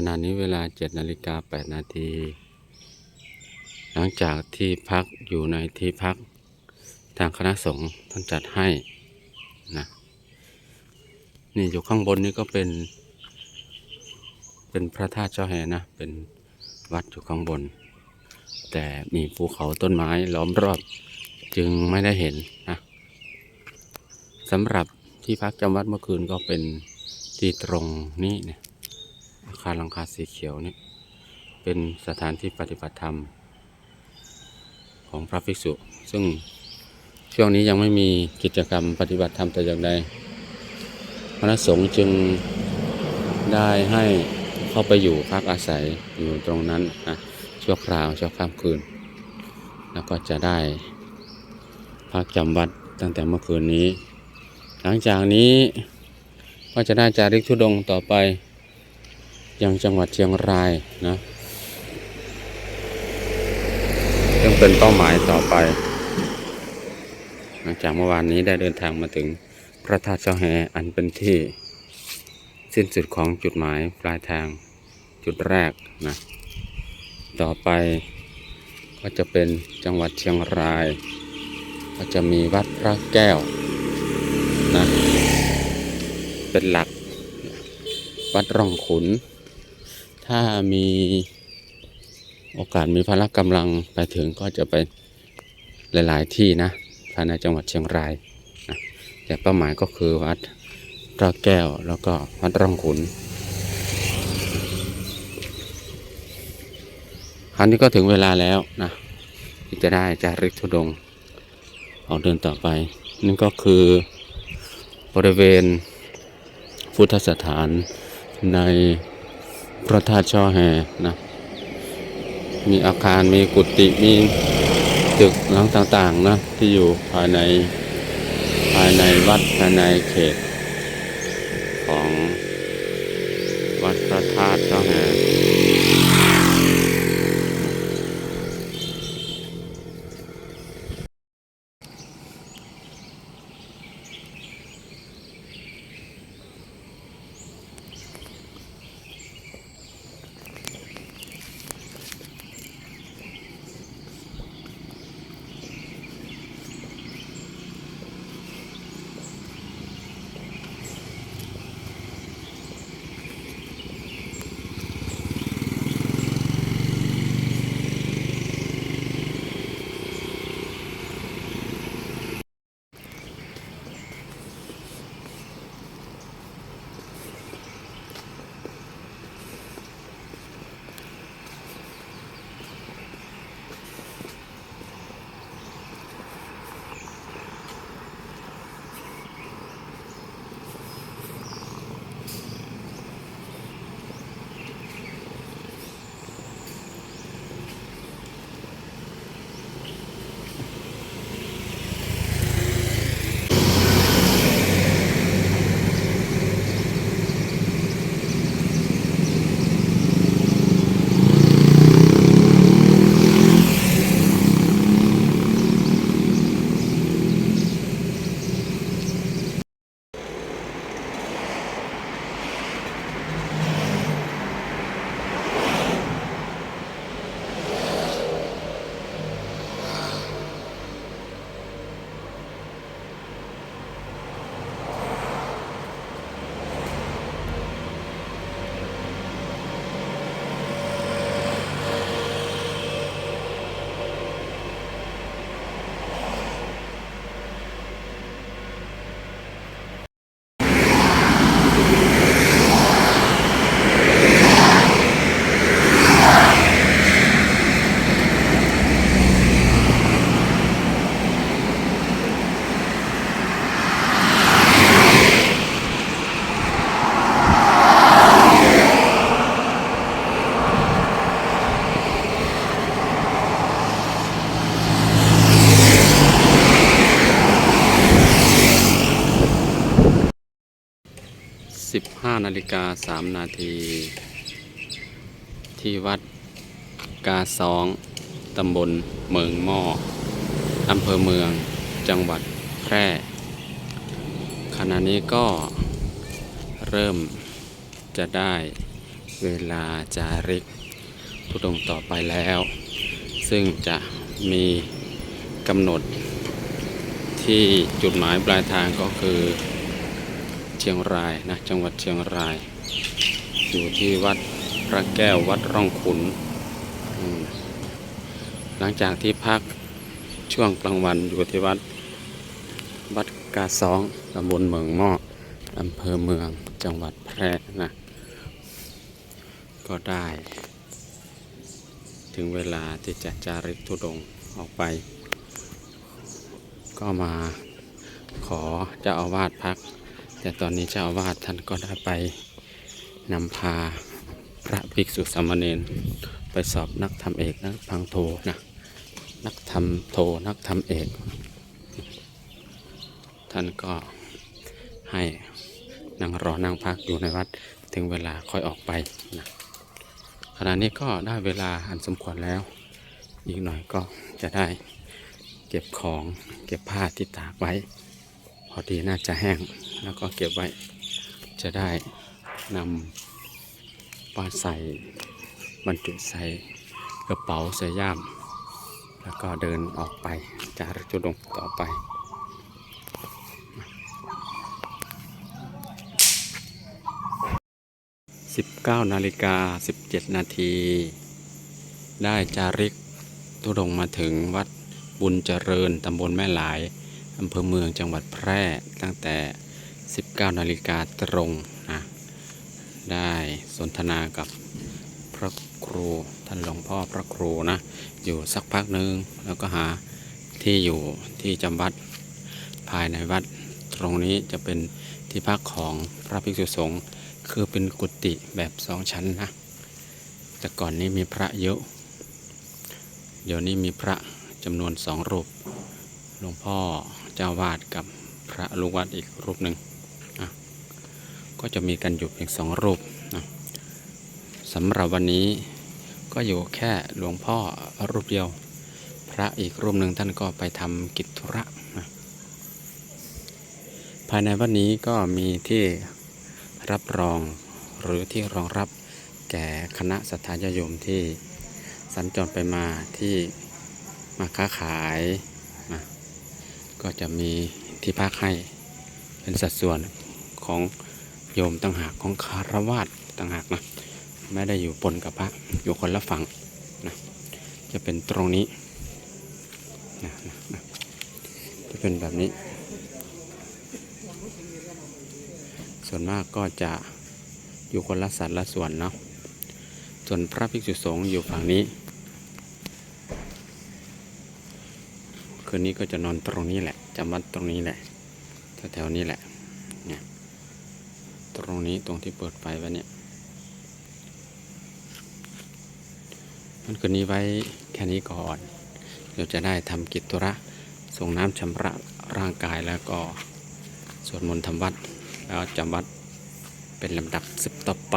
ขณะนี้เวลา7นาฬิกา8นาที หลังจากที่พักอยู่ในที่พักทางคณะสงฆ์ท่านจัดให้นะนี่อยู่ข้างบนนี่ก็เป็น เป็นพระธาตุเจ้าแห่นะ เป็นวัดอยู่ข้างบน แต่มีภูเขาต้นไม้ล้อมรอบจึงไม่ได้เห็นนะสำหรับที่พักจำวัดเมื่อคืนก็เป็นที่ตรงนี้เนี่ย คาหลังคาสีเขียวนี่เป็นสถานที่ปฏิบัติธรรม ของพระภิกษุ ซึ่งช่วงนี้ยังไม่มีกิจกรรมปฏิบัติธรรมแต่อย่างใดคณะสงฆ์จึงได้ให้เข้าไปอยู่พักอาศัยอยู่ตรงนั้นนะชั่วคราวชั่วข้ามคืน แล้วก็จะได้พักจำวัดตั้งแต่เมื่อคืนนี้ หลังจากนี้ก็จะได้จาริกธุดงต่อไป ยังจังหวัดเชียงรายนะซึ่งเป็นเป้าหมายต่อไป หลังจากเมื่อวานนี้ได้เดินทางมาถึงพระธาตุเจ้าแหอันเป็นที่ สิ้นสุดของจุดหมายปลายทางจุดแรกนะ ต่อไปก็จะเป็นจังหวัดเชียงราย ก็จะมีวัดพระแก้วนะ เป็นหลักวัดร่องขุน ถ้ามีโอกาสมีพละกำลังไปถึงก็จะไปหลาย ๆ ที่นะภายในจังหวัดเชียงรายนะแต่เป้าหมายก็คือวัดพระแก้วแล้วก็วัดร่องขุนคราวนี้ก็ถึงเวลาแล้วนะที่จะได้จาริกธุดงออกเดินต่อไป นั่นก็คือบริเวณพุทธสถานใน พระธาตุช่อแฮนะ มีอาคารมีกุฏิมีตึกหลังต่างๆนะ ที่อยู่ภายในภายในวัดภายในเขต ของวัดพระธาตุช่อแฮ 15นาฬิกา3นาที ที่วัดกาสองตำบลเมืองหม้ออำเภอเมืองจังหวัดแพร่ ขณะนี้ก็เริ่มจะได้เวลาจาริกทุดงต่อไปแล้ว ซึ่งจะมีกำหนดที่จุดหมายปลายทางก็คือ เชียงรายนะจังหวัดเชียงราย อยู่ที่วัดพระแก้ววัดร่องขุน หลังจากที่พักช่วงกลางวันอยู่ที่วัดวัดกาซองตำบลเมืองหม้ออำเภอเมืองจังหวัดแพร่นะก็ได้ ถึงเวลาที่จะจาริกธุดงออกไป ก็มาขอเจ้าอาวาสพัก แต่ตอนนี้เจ้าอาวาสท่านก็ได้ไปนำพาพระภิกษุสามเณรไปสอบนักธรรมเอกนักพังโทนะนักธรรมโทนักธรรมเอก ท่านก็ให้นั่งรอนั่งพักอยู่ในวัดถึงเวลาค่อยออกไปนะขณะนี้ก็ได้เวลาอันสมควรแล้ว อีกหน่อยก็จะได้เก็บของเก็บผ้าที่ตากไว้ พอดีน่าจะแห้ง แล้วก็เก็บไว้ จะได้นำมาใส่บรรจุใส่กระเป๋าใส่ย่าม แล้วก็เดินออกไปจากจุดงต่อไป19นาฬิกา17 นาที ได้จาริกทุดงมาถึงวัดบุญเจริญตำบลแม่หลาย อำเภอเมืองจังหวัดแพร่ตั้งแต่ 19 นาฬิกาตรงนะได้สนทนากับพระครูท่านหลวงพ่อพระครูนะ อยู่สักพักหนึ่งแล้วก็หาที่อยู่ที่จำวัดภายในวัด ตรงนี้จะเป็นที่พักของพระภิกษุสงฆ์คือเป็นกุฏิแบบสองชั้นนะ แต่ก่อนนี้มีพระเยอะ เดี๋ยวนี้มีพระจำนวนสองรูปหลวงพ่อ เจ้าวาดกับพระลูกวัดอีกรูปหนึ่งนะก็จะมีกันอยู่เพียงสองรูปนะสำหรับวันนี้ก็อยู่แค่หลวงพ่อรูปเดียว พระอีกรูปหนึ่งท่านก็ไปทำกิจธุระนะภายในวันนี้ก็มีที่รับรองหรือที่รองรับแก่คณะสัตยาญาโยมที่สัญจรไปมาที่มาค้าขายนะ ก็จะมีที่พักให้เป็นสัดส่วนของโยมต่างหากของคารวาสต่างหากนะไม่ได้อยู่ปนกับพระอยู่คนละฝั่งนะจะเป็นตรงนี้นะนะนะจะเป็นแบบนี้ ส่วนมากก็จะอยู่คนละสัดละส่วนเนาะส่วนพระภิกษุสงฆ์อยู่ฝั่งนี้ คืนนี้ก็จะนอนตรงนี้แหละจำวัดตรงนี้แหละแถวๆนี้แหละเนี่ยตรงนี้ตรงที่เปิดไฟไว้เนี่ยมันคืนนี้ไว้แค่นี้ก่อน เดี๋ยวจะได้ทำกิจธุระส่งน้ำชำระร่างกายแล้วก็สวดมนต์ทำวัดแล้วจำวัดเป็นลำดับสิบต่อไป